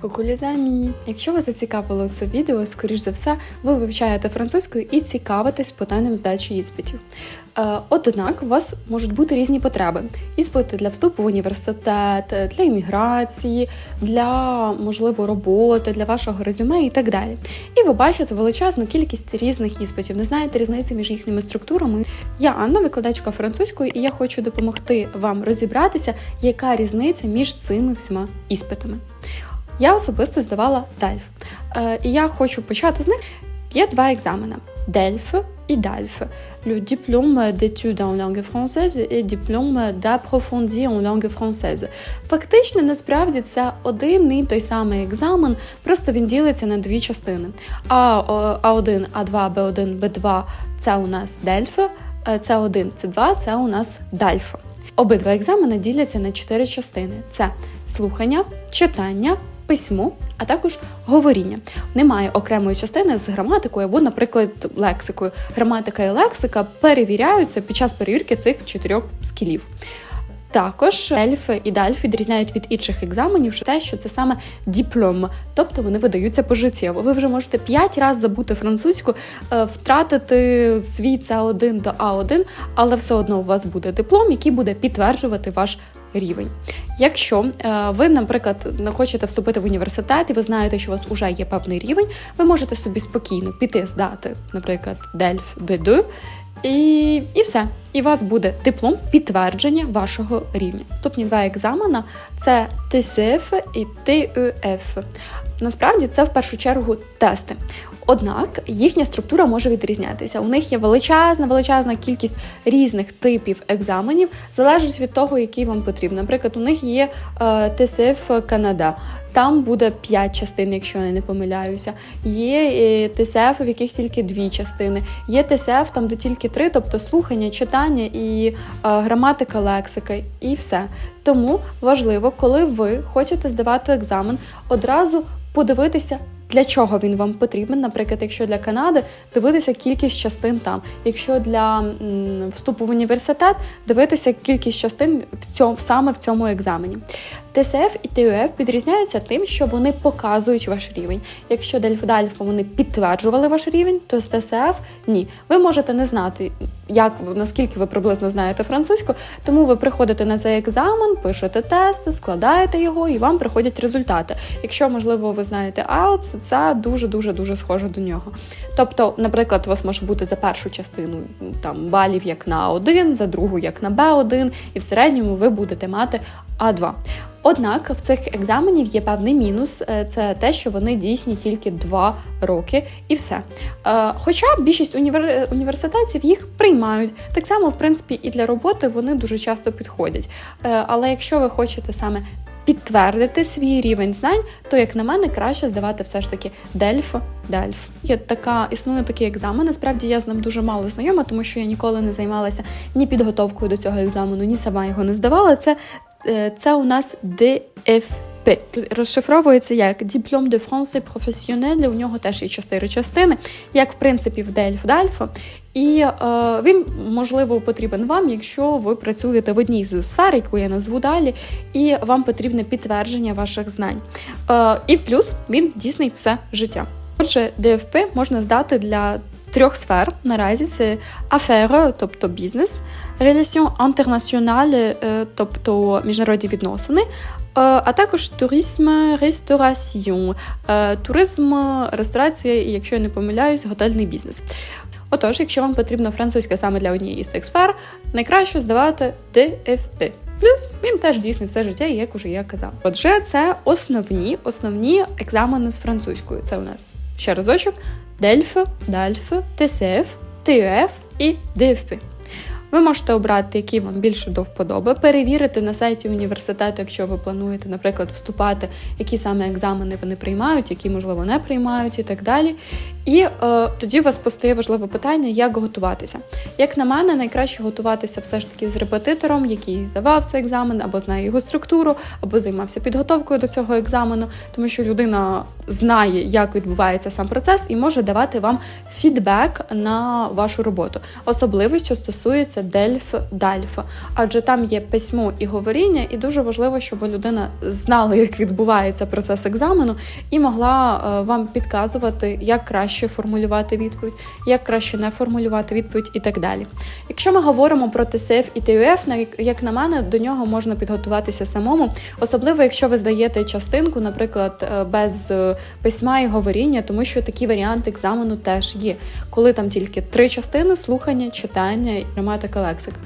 Кукулізамі! Якщо вас зацікавило це відео, скоріш за все, ви вивчаєте французьку і цікавитесь питанням здачі іспитів. Е, Однак у вас можуть бути різні потреби: іспити для вступу в університет, для імміграції, для можливо роботи, для вашого резюме і так далі. І ви бачите величезну кількість різних іспитів, не знаєте різниці між їхніми структурами. Я Анна, викладачка французької, і я хочу допомогти вам розібратися, яка різниця між цими всіма іспитами. Я особисто здавала DELF. Е, і я хочу почати з них. Є два екзамени: DELF і DALF. Le diplôme d'études en langue française et diplôme d'approfondi en langue française. Фактично, насправді це один і той самий екзамен, просто він ділиться на дві частини. А, А1, А2, Б1, Б2 це у нас DELF, С1, С2 це у нас DALF. Обидва екзамени діляться на чотири частини: це слухання, читання, письмо, а також говоріння. Немає окремої частини з граматикою або, наприклад, лексикою. Граматика і лексика перевіряються під час перевірки цих чотирьох скілів. Також ельфи і дальф відрізняють від інших екзаменів що те, що це саме диплом, тобто вони видаються пожиттєво. Ви вже можете 5 разів забути французьку, е, втратити свій С1 до А1, але все одно у вас буде диплом, який буде підтверджувати ваш рівень. Якщо е, ви, наприклад, не хочете вступити в університет і ви знаєте, що у вас вже є певний рівень, ви можете собі спокійно піти здати, наприклад, DELF B2, і, і все. І у вас буде диплом підтвердження вашого рівня. Наступні два екзамена це ТСФ і ТЕФ. Насправді це в першу чергу тести. Однак їхня структура може відрізнятися. У них є величезна, величезна кількість різних типів екзаменів, залежить від того, який вам потрібен. Наприклад, у них є е, ТСФ Канада. Там буде 5 частин, якщо я не помиляюся. Є е, ТСФ, в яких тільки дві частини. Є ТСФ, там де тільки три, тобто слухання, читання і е, граматика, лексика, і все. Тому важливо, коли ви хочете здавати екзамен, одразу подивитися. Для чого він вам потрібен? Наприклад, якщо для Канади дивитися кількість частин там, якщо для вступу в університет дивитися кількість частин в цьому саме в цьому екзамені. ТСФ і ТЮФ відрізняються тим, що вони показують ваш рівень. Якщо Дельф-Дальф вони підтверджували ваш рівень, то з ТСФ ні. Ви можете не знати, як наскільки ви приблизно знаєте французьку, тому ви приходите на цей екзамен, пишете тест, складаєте його, і вам приходять результати. Якщо, можливо, ви знаєте IELTS, це дуже дуже дуже схоже до нього. Тобто, наприклад, у вас може бути за першу частину там балів як на А1, за другу як на Б1, і в середньому ви будете мати А2. Однак в цих екзаменів є певний мінус, е, це те, що вони дійсні тільки 2 роки і все. Е, Хоча більшість універ... університетів їх приймають. Так само, в принципі, і для роботи вони дуже часто підходять. Е, Але якщо ви хочете саме підтвердити свій рівень знань, то, як на мене, краще здавати все ж таки Дельф. Дельф. Є така, існує такий екзамен. Насправді я з ним дуже мало знайома, тому що я ніколи не займалася ні підготовкою до цього екзамену, ні сама його не здавала. Це, це у нас ДФП. Розшифровується як Диплом de France Professionnel, У нього теж є чотири частини, як в принципі в Дельф Дальфо. І е, він можливо потрібен вам, якщо ви працюєте в одній з сфер, яку я назву далі, і вам потрібне підтвердження ваших знань. Е, і плюс він дійсний все життя. Отже, ДФП можна здати для трьох сфер. Наразі це афери, тобто бізнес, релясіон інтернаціональ, тобто міжнародні відносини, е, а також туризм, рестораціон, Е, туризм, ресторація, і якщо я не помиляюсь, готельний бізнес. Отож, якщо вам потрібна французька саме для однієї з цих сфер, найкраще здавати ДФП. Плюс він теж дійсний все життя, як уже я казав. Отже, це основні основні екзамени з французькою. Це у нас ще разочок: Дельф, Дальф, ТСФ, ТЮФ і ДФП. Ви можете обрати, які вам більше до вподоби, перевірити на сайті університету, якщо ви плануєте, наприклад, вступати, які саме екзамени вони приймають, які, можливо, не приймають і так далі. І е, тоді вас постає важливе питання, як готуватися. Як на мене, найкраще готуватися все ж таки з репетитором, який здавав цей екзамен, або знає його структуру, або займався підготовкою до цього екзамену, тому що людина знає, як відбувається сам процес, і може давати вам фідбек на вашу роботу, особливо що стосується називається Дельф Дальф, адже там є письмо і говоріння, і дуже важливо, щоб людина знала, як відбувається процес екзамену, і могла е, вам підказувати, як краще формулювати відповідь, як краще не формулювати відповідь і так далі. Якщо ми говоримо про ТСФ і ТЮФ, як на мене, до нього можна підготуватися самому, особливо якщо ви здаєте частинку, наприклад, е, без е, письма і говоріння, тому що такі варіанти екзамену теж є, коли там тільки три частини слухання, читання, і лексика.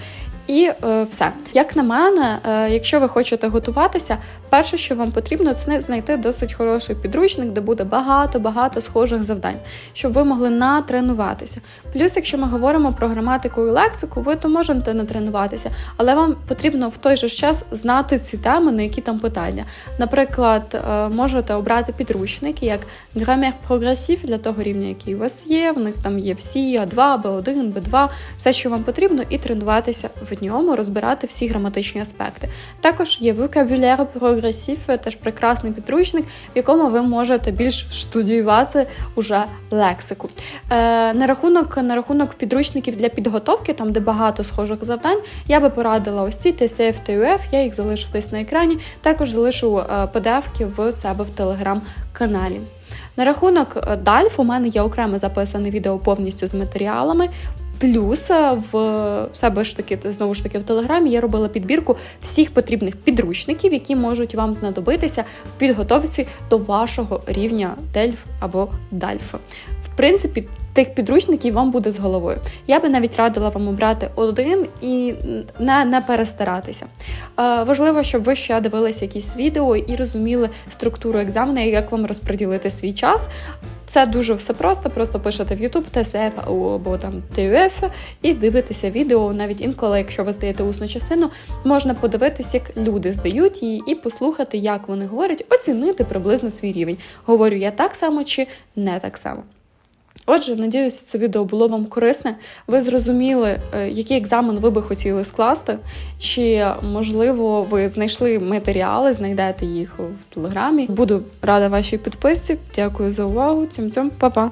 І е, все. Як на мене, е, якщо ви хочете готуватися, перше, що вам потрібно, це знайти досить хороший підручник, де буде багато-багато схожих завдань, щоб ви могли натренуватися. Плюс, якщо ми говоримо про граматику і лексику, ви то можете натренуватися, але вам потрібно в той же час знати ці теми, на які там питання. Наприклад, е, можете обрати підручники як Grammaire Progressive для того рівня, який у вас є. В них там є всі А2, Б1, Б2, все, що вам потрібно, і тренуватися в ньому, розбирати всі граматичні аспекти. Також є Progressive, теж прекрасний підручник, в якому ви можете більш студіювати уже лексику. Е, на рахунок на рахунок підручників для підготовки, там де багато схожих завдань, я би порадила ось ці TCF TUF, я їх залишу десь на екрані. Також залишу е, PDF-ки в себе в телеграм-каналі. На рахунок е, DALF у мене є окремо записане відео повністю з матеріалами. Плюс е, в себе ж таки знову ж таки в телеграмі я робила підбірку всіх потрібних підручників, які можуть вам знадобитися в підготовці до вашого рівня дельф або дальф. В принципі, тих підручників вам буде з головою. Я би навіть радила вам обрати один і не, не перестаратися. Е, важливо, щоб ви ще дивилися якісь відео і розуміли структуру екзамену, і як вам розподілити свій час. Це дуже все просто. Просто пишете в YouTube ТСФ або там ТЮФ і дивитеся відео. Навіть інколи, якщо ви здаєте усну частину, можна подивитися, як люди здають її, і послухати, як вони говорять, оцінити приблизно свій рівень. Говорю я так само чи не так само. Отже, надіюсь, це відео було вам корисне. Ви зрозуміли, е, який екзамен ви би хотіли скласти, чи можливо ви знайшли матеріали, знайдете їх в телеграмі. Буду рада вашій підписці. Дякую за увагу. Цьом-цьом, па-па!